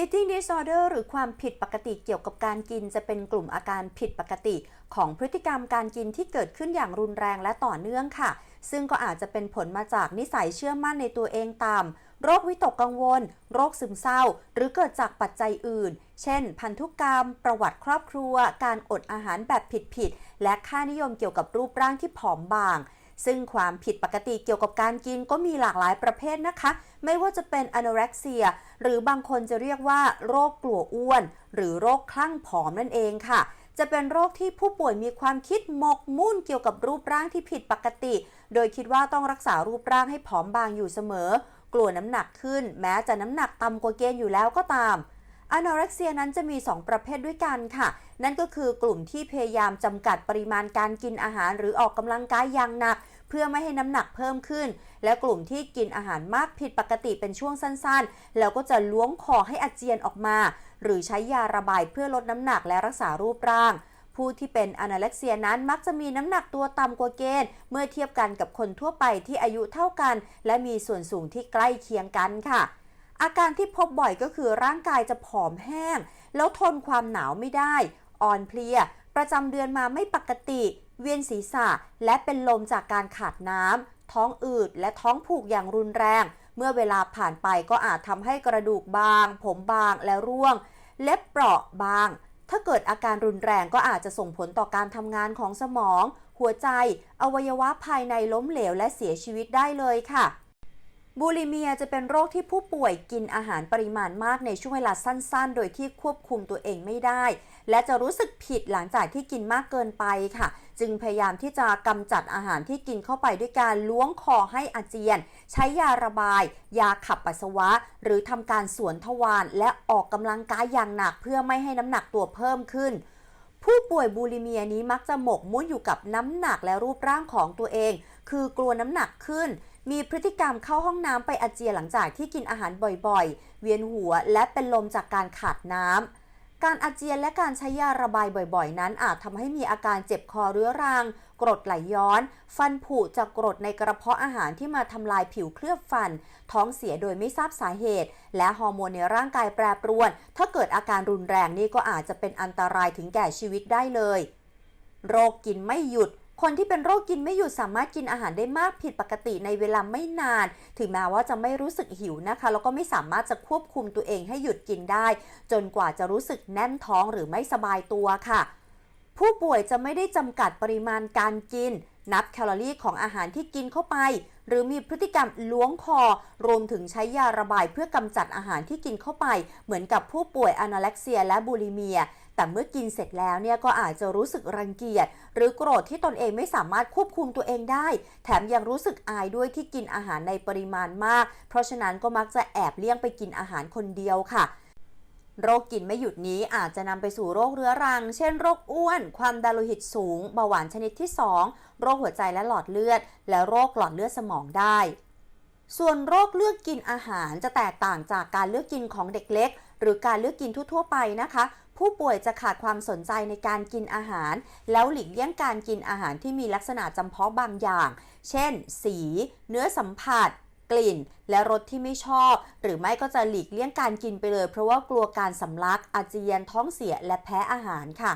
Eating disorder หรือความผิดปกติเกี่ยวกับการกิน จะเป็นกลุ่มอาการผิดปกติ ของพฤติกรรมการกินที่เกิดขึ้นอย่างรุนแรงและต่อเนื่องค่ะ ซึ่งก็อาจจะเป็นผลมาจากนิสัยเชื่อมั่นในตัวเองต่ำโรควิตกกังวล โรคซึมเศร้า หรือเกิดจากปัจจัยอื่น เช่น พันธุกรรม ประวัติครอบครัว การอดอาหารแบบผิดๆและค่านิยมเกี่ยวกับรูปร่างที่ผอมบาง ซึ่งความผิดปกติเกี่ยวกับการกินก็มีหลากหลายประเภทนะคะ ไม่ว่าจะเป็นอ n o r e x i a หรือบางคนจะเรียกว่าโรคกลัวอ้วน หรือโรคคลั่งผอมนั่นเองค่ะ จะเป็นโรคที่ผู้ป่วยมีความคิดหมกมุ่นเกี่ยวกับรูปร่างที่ผิดปกติ โดยคิดว่าต้องรักษารูปร่างให้ผอมบางอยู่เสมอ กลัวน้ำหนักขึ้น แม้จะน้ำหนักต่ำกว่าเกณฑ์อยู่แล้วก็ตาม อ n o r e x i a นั้นจะมี 2 ประเภทด้วยกันค่ะ นั่นก็คือกลุ่มที่พยายามจำกัดปริมาณการกินอาหารหรือออกกำลังกายอย่างหนัก เพื่อไม่ให้น้ำหนักเพิ่มขึ้น และกลุ่มที่กินอาหารมากผิดปกติเป็นช่วงสั้นๆ แล้วก็จะล้วงคอให้อาเจียนออกมา หรือใช้ยาระบายเพื่อลดน้ำหนักและรักษารูปร่างผู้ที่เป็นอนาเล็กเซียนั้นมักจะมีน้ำหนักตัวต่ำกว่าเกณฑ์ เมื่อเทียบกันกับคนทั่วไปที่อายุเท่ากัน และมีส่วนสูงที่ใกล้เคียงกันค่ะ อาการที่พบบ่อยก็คือร่างกายจะผอมแห้ง แล้วทนความหนาวไม่ได้ อ่อนเพลีย ประจำเดือนมาไม่ปกติ เวียนศีรษะ และเป็นลมจากการขาดน้ำ ท้องอืด และท้องผูกอย่างรุนแรง เมื่อเวลาผ่านไปก็อาจทำให้กระดูกบาง ผมบางและร่วง เล็บเปราะบาง ถ้าเกิดอาการรุนแรงก็อาจจะส่งผลต่อการทำงานของสมอง หัวใจ อวัยวะภายในล้มเหลวและเสียชีวิตได้เลยค่ะ บูลิเมียจะเป็นโรคที่ผู้ป่วยกินอาหารปริมาณมากในช่วงเวลาสั้นๆ โดยที่ควบคุมตัวเองไม่ได้ และจะรู้สึกผิดหลังจากที่กินมากเกินไปค่ะ จึงพยายามที่จะกำจัดอาหารที่กินเข้าไปด้วยการล้วงคอให้อาเจียน ใช้ยาระบาย ยาขับปัสสาวะ หรือทำการสวนทวารและออกกำลังกายอย่างหนักเพื่อไม่ให้น้ำหนักตัวเพิ่มขึ้นผู้ป่วยบูลิเมียนี้มักจะหมกมุ่นอยู่กับน้ำหนักและรูปร่างของตัวเอง คือกลัวน้ำหนักขึ้น มีพฤติกรรมเข้าห้องน้ำไปอาเจียนหลังจากที่กินอาหารบ่อยๆ เวียนหัวและเป็นลมจากการขาดน้ำ การอาเจียนและการใช้ยาระบายบ่อยๆ นั้นอาจทำให้มีอาการเจ็บคอเรื้อรัง กรดไหลย้อน ฟันผุจากกรดในกระเพาะอาหารที่มาทำลายผิวเคลือบฟัน ท้องเสียโดยไม่ทราบสาเหตุ และฮอร์โมนในร่างกายแปรปรวน ถ้าเกิดอาการรุนแรงนี่ก็อาจจะเป็นอันตรายถึงแก่ชีวิตได้เลย โรคกินไม่หยุด คนที่เป็นโรคกินไม่หยุดสามารถกินอาหารได้มากผิดปกติในเวลาไม่นาน ถึงแม้ว่าจะไม่รู้สึกหิวนะคะ แล้วก็ไม่สามารถจะควบคุมตัวเองให้หยุดกินได้ จนกว่าจะรู้สึกแน่นท้องหรือไม่สบายตัวค่ะ ผู้ป่วยจะไม่ได้จำกัดปริมาณการกิน นับแคลอรี่ของอาหารที่กินเข้าไป หรือมีพฤติกรรมล้วงคอ รวมถึงใช้ยาระบายเพื่อกำจัดอาหารที่กินเข้าไป เหมือนกับผู้ป่วยอนาเล็กเซียและบูลิเมียแต่เมื่อกินเสร็จแล้วเนี่ยก็อาจจะรู้สึกรังเกียจหรือโกรธที่ตนเองไม่สามารถควบคุมตัวเองได้ แถมยังรู้สึกอายด้วยที่กินอาหารในปริมาณมาก เพราะฉะนั้นก็มักจะแอบเลี่ยงไปกินอาหารคนเดียวค่ะโรคกินไม่หยุดนี้อาจจะนำไปสู่โรคเรื้อรัง เช่นโรคอ้วน ความดันโลหิตสูง เบาหวานชนิดที่ 2 โรคหัวใจและหลอดเลือด และโรคหลอดเลือดสมองได้ ส่วนโรคเลือกกินอาหารจะแตกต่างจากการเลือกกินของเด็กเล็ก หรือการเลือกกินทั่วๆไปนะคะ ผู้ป่วยจะขาดความสนใจในการกินอาหาร แล้วหลีกเลี่ยงการกินอาหารที่มีลักษณะจำเพาะบางอย่าง เช่น สี เนื้อสัมผัสกลิ่นและรสที่ไม่ชอบ หรือไม่ก็จะหลีกเลี่ยงการกินไปเลย เพราะว่ากลัวการสำลักอาเจียนท้องเสียและแพ้อาหารค่ะ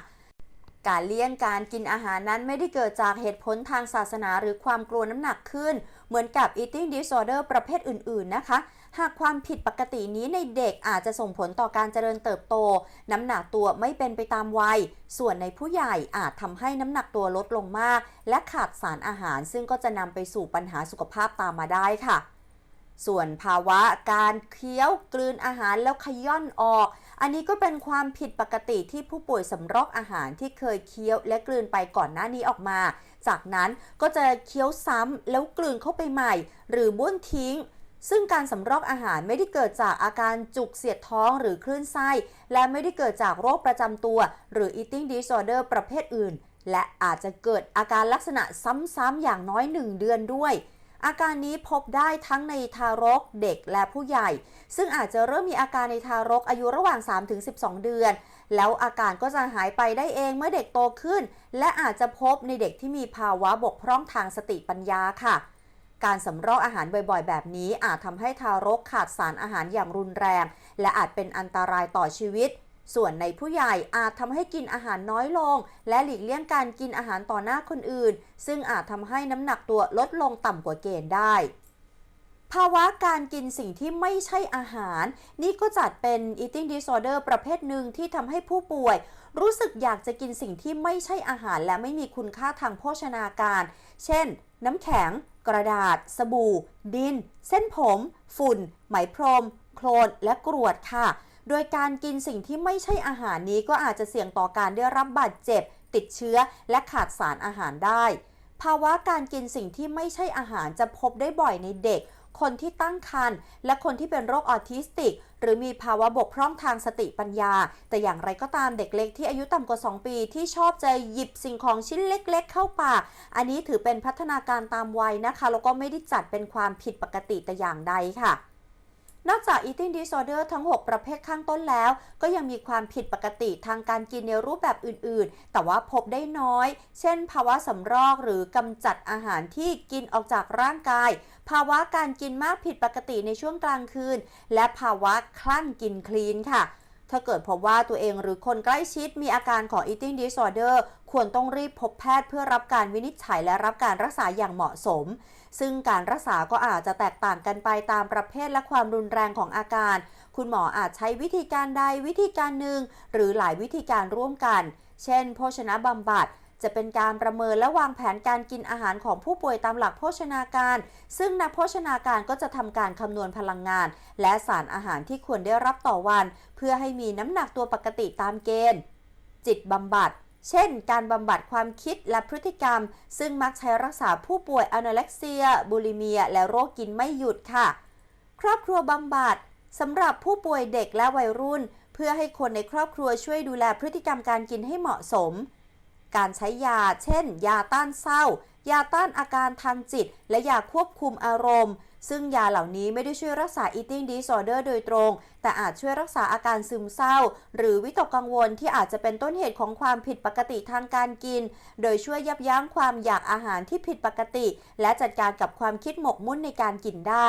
การเลี่ยงการกินอาหารนั้นไม่ได้เกิดจากเหตุผลทางศาสนาหรือความกลัวน้ำหนักขึ้น เหมือนกับ eating disorder ประเภทอื่น ๆ นะคะ หากความผิดปกตินี้ในเด็กอาจจะส่งผลต่อการเจริญเติบโต น้ำหนักตัวไม่เป็นไปตามวัย ส่วนในผู้ใหญ่อาจทำให้น้ำหนักตัวลดลงมาก และขาดสารอาหาร ซึ่งก็จะนำไปสู่ปัญหาสุขภาพตามมาได้ค่ะ ส่วนภาวะการเคี้ยวกลืนอาหารแล้วขย่อนออก อันนี้ก็เป็นความผิดปกติที่ผู้ป่วยสำรอกอาหารที่เคยเคี้ยวและกลืนไปก่อนหน้านี้ออกมา จากนั้นก็จะเคี้ยวซ้ำแล้วกลืนเข้าไปใหม่ หรือบ้วนทิ้ง ซึ่งการสำรอกอาหารไม่ได้เกิดจากอาการจุกเสียดท้องหรือคลื่นไส้ และไม่ได้เกิดจากโรคประจำตัว หรือ eating disorder ประเภทอื่น และอาจจะเกิดอาการลักษณะซ้ำๆอย่างน้อย1เดือนด้วย อาการนี้พบได้ทั้งในทารกเด็กและผู้ใหญ่ ซึ่งอาจจะเริ่มมีอาการในทารกอายุระหว่าง 3-12 เดือน แล้วอาการก็จะหายไปได้เองเมื่อเด็กโตขึ้น และอาจจะพบในเด็กที่มีภาวะบกพร่องทางสติปัญญาค่ะ การสำรอกอาหารบ่อยๆ แบบนี้อาจทำให้ทารกขาดสารอาหารอย่างรุนแรง และอาจเป็นอันตรายต่อชีวิต ส่วนในผู้ใหญ่อาจทำให้กินอาหารน้อยลง และหลีกเลี่ยงการกินอาหารต่อหน้าคนอื่น ซึ่งอาจทำให้น้ำหนักตัวลดลงต่ำกว่าเกณฑ์ได้ ภาวะการกินสิ่งที่ไม่ใช่อาหาร นี่ก็จัดเป็น eating disorder ประเภทหนึ่งที่ทำให้ผู้ป่วย รู้สึกอยากจะกินสิ่งที่ไม่ใช่อาหารและไม่มีคุณค่าทางโภชนาการ เช่น น้ำแข็ง กระดาษ สบู่ ดิน เส้นผม ฝุ่น ไหมพรม โคลนและกรวดค่ะ โดยการกินสิ่งที่ไม่ใช่อาหารนี้ก็อาจจะเสี่ยงต่อการได้รับบาดเจ็บ ติดเชื้อ และขาดสารอาหารได้ ภาวะการกินสิ่งที่ไม่ใช่อาหารจะพบได้บ่อยในเด็ก คนที่ตั้งครรภ์และคนที่เป็นโรคออทิสติก หรือมีภาวะบกพร่องทางสติปัญญา แต่อย่างไรก็ตามเด็กเล็กที่อายุต่ำกว่า 2 ปีที่ชอบจะหยิบสิ่งของชิ้นเล็ก ๆ เข้าปาก อันนี้ถือเป็นพัฒนาการตามวัยนะคะแล้วก็ไม่ได้จัดเป็นความผิดปกติแต่อย่างใดค่ะ นอกจาก eating disorder ทั้ง 6 ประเภทข้างต้นแล้ว ก็ยังมีความผิดปกติทางการกินในรูปแบบอื่น ๆ แต่ว่าพบได้น้อย เช่น ภาวะสำรอกหรือกำจัดอาหารที่กินออกจากร่างกาย ภาวะการกินมากผิดปกติในช่วงกลางคืน และภาวะคลั่งกินคลีนค่ะ ถ้าเกิดพบว่าตัวเองหรือคนใกล้ชิดมีอาการของ eating disorder ควรต้องรีบพบแพทย์เพื่อรับการวินิจฉัยและรับการรักษาอย่างเหมาะสม ซึ่งการรักษาก็อาจจะแตกต่างกันไปตามประเภทและความรุนแรงของอาการ คุณหมออาจใช้วิธีการใดวิธีการหนึ่งหรือหลายวิธีการร่วมกัน เช่น โภชนะบำบัด จะเป็นการประเมินและวางแผนการกินอาหารของผู้ป่วยตามหลักโภชนาการ ซึ่งนักโภชนาการก็จะทำการคำนวณพลังงาน และสารอาหารที่ควรได้รับต่อวัน เพื่อให้มีน้ำหนักตัวปกติตามเกณฑ์ จิตบำบัดเช่น การบำบัดความคิดและพฤติกรรม ซึ่งมักใช้รักษาผู้ป่วยอ n o เล็กเซีย บูลิเมีย และโรคกินไม่หยุดค่ะ ครอบครัวบำบัดสำหรับผู้ป่วยเด็กและวัยรุ่น เพื่อให้คนในครอบครัวช่วยดูแลพฤติกรรมการกินให้เหมาะสม การใช้ยา เช่น ยาต้านเศร้า ยาต้านอาการทางจิต และยาควบคุมอารมณ์ ซึ่งยาเหล่านี้ไม่ได้ช่วยรักษา eating disorder โดยตรง แต่อาจช่วยรักษาอาการซึมเศร้า หรือวิตกกังวลที่อาจจะเป็นต้นเหตุของความผิดปกติทางการกิน โดยช่วยยับยั้งความอยากอาหารที่ผิดปกติ และจัดการกับความคิดหมกมุ่นในการกินได้